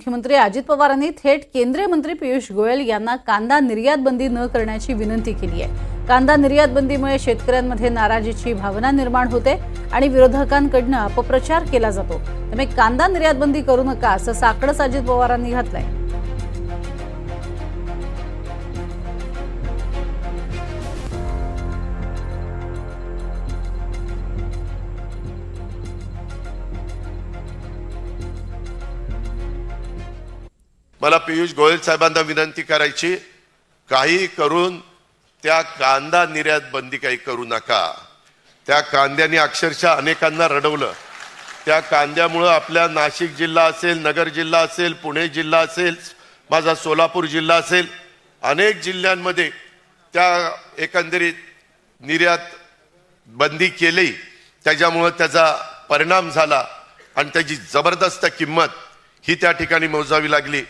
मुख्यमंत्री अजित पवारांनी थेट केंद्रीय मंत्री पियुष गोयल यांना कांदा निर्यात बंदी न करण्याची विनंती केली आहे. कांदा निर्यात बंदीमुळे शेतकऱ्यांमध्ये नाराजीची भावना निर्माण होते आणि विरोधकांकडनं अपप्रचार केला जातो. त्यामुळे कांदा निर्यात बंदी करू नका असं साकडंच अजित पवारांनी घातलंय. मला पियुष गोयल साहेबांना विनंती करायची काही करून त्या कांदा निर्यात बंदी काही करू नका. त्या कांद्याने अक्षरशः अनेकांना रडवलं. त्या कांद्यामुळं आपल्या नाशिक जिल्हा असेल नगर जिल्हा असेल पुणे जिल्हा असेल माझा सोलापूर जिल्हा असेल अनेक जिल्ह्यांमध्ये त्या एकंदरीत निर्यात बंदी केली. त्याच्यामुळं त्याचा परिणाम झाला आणि त्याची जबरदस्त किंमत ही त्या ठिकाणी मोजावी लागली.